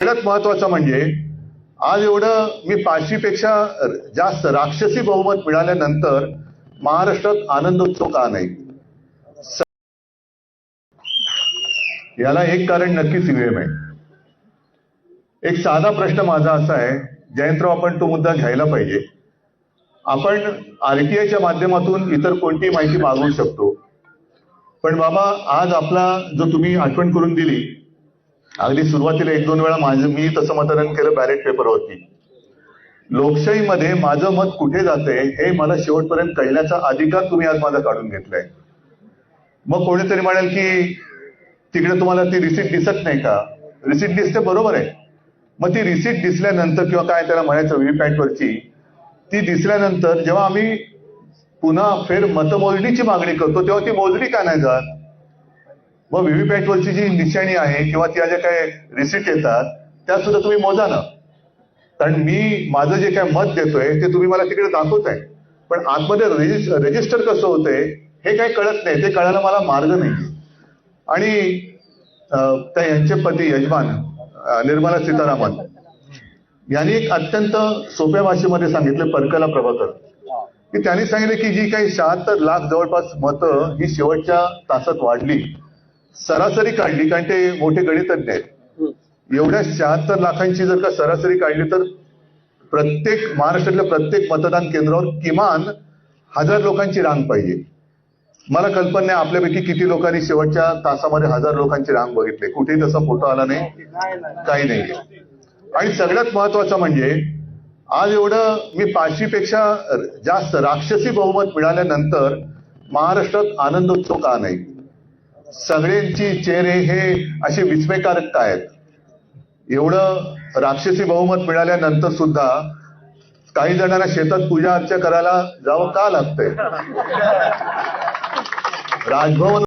सगळ्यात महत्वाचं म्हणजे आज एवढं मी पाचशेपेक्षा जास्त राक्षसी बहुमत मिळाल्यानंतर महाराष्ट्रात आनंदोत्सव का नाही? याला एक कारण नक्कीच ईव्हीएम आहे एक साधा प्रश्न माझा असा आहे जयंतराव आपण तो मुद्दा घ्यायला पाहिजे. आपण आरटीआयच्या माध्यमातून इतर कोणतीही माहिती मागवू शकतो? पण बाबा आज आपला जो तुम्ही आठवण करून दिली अगदी सुरुवातीला एक दोन वेळा माझं मी तसं मतदान केलं बॅलेट पेपरवरती लोकशाहीमध्ये माझं मत कुठे जाते हे मला शेवटपर्यंत कळण्याचा अधिकार तुम्ही आज माझा काढून घेतलाय. मग कोणीतरी म्हणेल की तिकडे तुम्हाला ती रिसिप्ट दिसत नाही का? रिसिप्ट दिसते बरोबर आहे. मग ती रिसिट दिसल्यानंतर किंवा काय त्याला म्हणायचं व्हीव्हीपॅटवरची ती दिसल्यानंतर जेव्हा आम्ही पुन्हा फेर मतमोजणीची मागणी करतो तेव्हा ती मोजणी का नाही जात? मग व्हीव्हीपॅट वरची जी निशाणी आहे किंवा त्या ज्या काय रिसिप्ट येतात त्या सुद्धा तुम्ही मोजा ना. कारण मी माझं जे काय मत देतोय ते तुम्ही मला तिकडे दाखवताय. पण आतमध्ये रजिस्टर कसं होतंय हे काही कळत नाही. ते कळायला मला मार्ग नाही. आणि त्या यांचे पती यजमान निर्मला सीतारामन यांनी एक अत्यंत सोप्या भाषेमध्ये सांगितलं परकला प्रभाकर. की त्यांनी सांगितलं की जी काही शहात्तर लाख जवळपास मतं ही शेवटच्या तासात वाढली. सरासरी काढली कारण ते मोठे गणितज्ञ आहेत. एवढ्या शहात्तर लाखांची जर का सरासरी काढली तर प्रत्येक महाराष्ट्रातल्या प्रत्येक मतदान केंद्रावर किमान हजार लोकांची रांग पाहिजे. मला कल्पना नाही आपल्यापैकी किती लोकांनी शेवटच्या तासामध्ये हजार लोकांची रांग बघितली. कुठेही तसा फोटो आला नाही. काही नाही. आणि सगळ्यात महत्वाचं म्हणजे आज एवढं मी पाचशेपेक्षा जास्त राक्षसी बहुमत मिळाल्यानंतर महाराष्ट्रात आनंदोत्सव का नाही? सगळ्यांची चेहरे हे असे विस्मयकारक आहेत. एवढं राक्षसी बहुमत मिळाल्यानंतर सुद्धा काही जणांना शेतात पूजा अर्चा करायला जावं का लागतंय? राजभवन